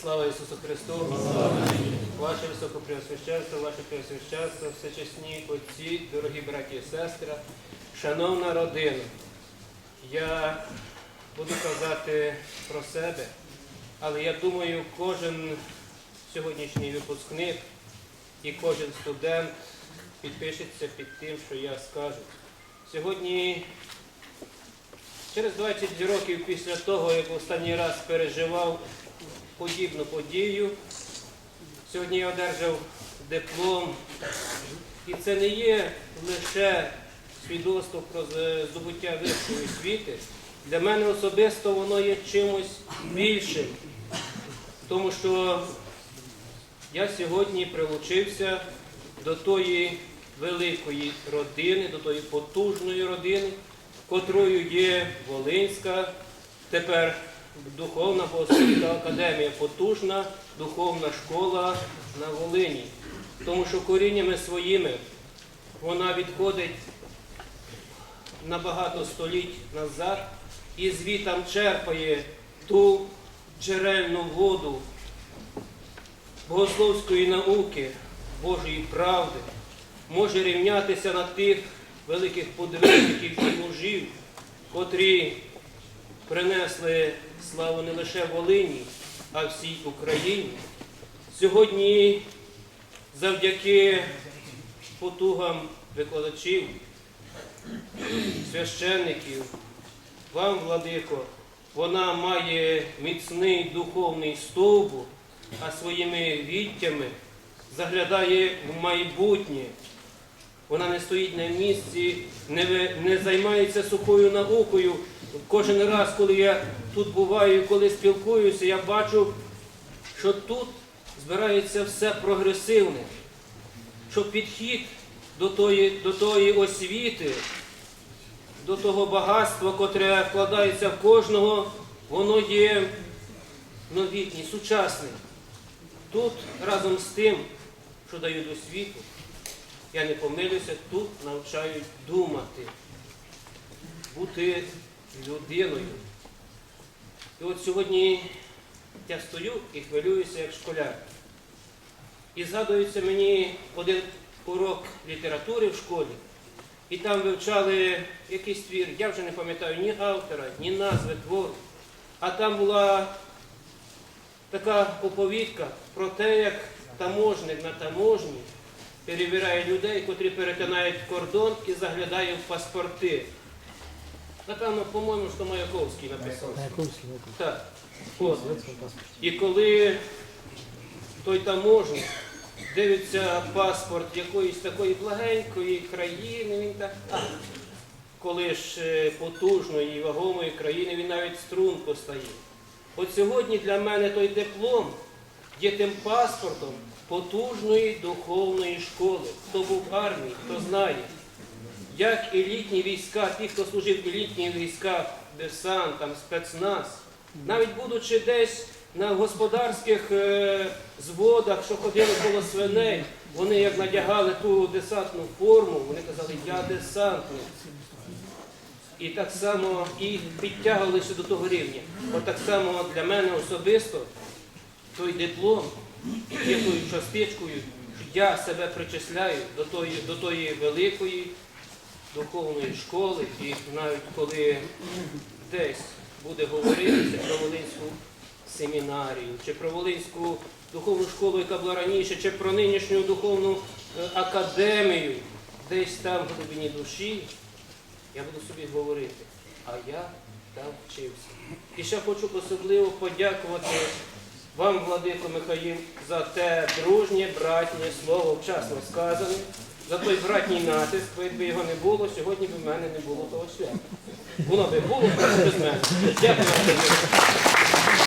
Слава Ісусу Христу! Ваше Високопреосвященство, ваше Преосвященство, всечесні отці, дорогі браті і сестри, шановна родина, я буду казати про себе, але я думаю, кожен сьогоднішній випускник і кожен студент підпишеться під тим, що я скажу. Сьогодні, через 20 років після того, як останній раз переживав подібну подію, сьогодні я одержав диплом. І це не є лише свідоцтво про здобуття вищої освіти. Для мене особисто воно є чимось більшим, тому що я сьогодні прилучився до тої великої родини, до тої потужної родини, котрою є Волинська, тепер Духовна Богословська академія, потужна духовна школа на Волині. Тому що коріннями своїми вона відходить на багато століть назад і звітам черпає ту джерельну воду богословської науки, Божої правди, може рівнятися на тих великих подвижників і мужів, котрі принесли славу не лише Волині, а всій Україні. Сьогодні завдяки потугам викладачів, священників, вам, владико, вона має міцний духовний стовбур, а своїми відтями заглядає в майбутнє. Вона не стоїть на місці, не, не займається сухою наукою. Кожен раз, коли я тут буваю, коли спілкуюся, я бачу, що тут збирається все прогресивне, що підхід до тої, до тої освіти, до того багатства, котре вкладається в кожного, воно є новітнє, сучасне. Тут разом з тим, що дають освіту, я не помилюся, тут навчають думати, бути людиною. І от сьогодні я стою і хвилююся як школяр. І згадується мені один урок літератури в школі, і там вивчали якийсь твір, я вже не пам'ятаю ні автора, ні назви твору. А там була така оповідка про те, як таможник на таможні перевіряє людей, котрі перетинають кордон і заглядає в паспорти. Напевно, по-моєму, що Маяковський написав. Маяковський. Так. От. І коли той таможник дивиться паспорт якоїсь такої благенької країни, він так, а, коли ж е, потужної і вагомої країни, він навіть струнко стає. От сьогодні для мене той диплом є тим паспортом потужної духовної школи. Хто був в армії, хто знає, як елітні війська, ті, хто служив в елітних військах, десант, там, спецназ, навіть будучи десь на господарських е, зводах, що ходили коло свиней, вони як надягали ту десантну форму, вони казали, я десантник. І так само і підтягувалися до того рівня. От так само для мене особисто той диплом є тою частичкою, я себе причисляю до тої, до тої великої духовної школи, і навіть коли десь буде говоритися про Волинську семінарію, чи про Волинську духовну школу, яка була раніше, чи про нинішню духовну е, академію, десь там в глибині душі, я буду собі говорити, а я там вчився. І ще хочу особливо подякувати вам, Владико Михаїл, за те дружнє, братнє слово вчасно сказане, за той братній натиск, якби його не було, сьогодні б в мене не було того свята. Воно би було, але без мене. Дякую.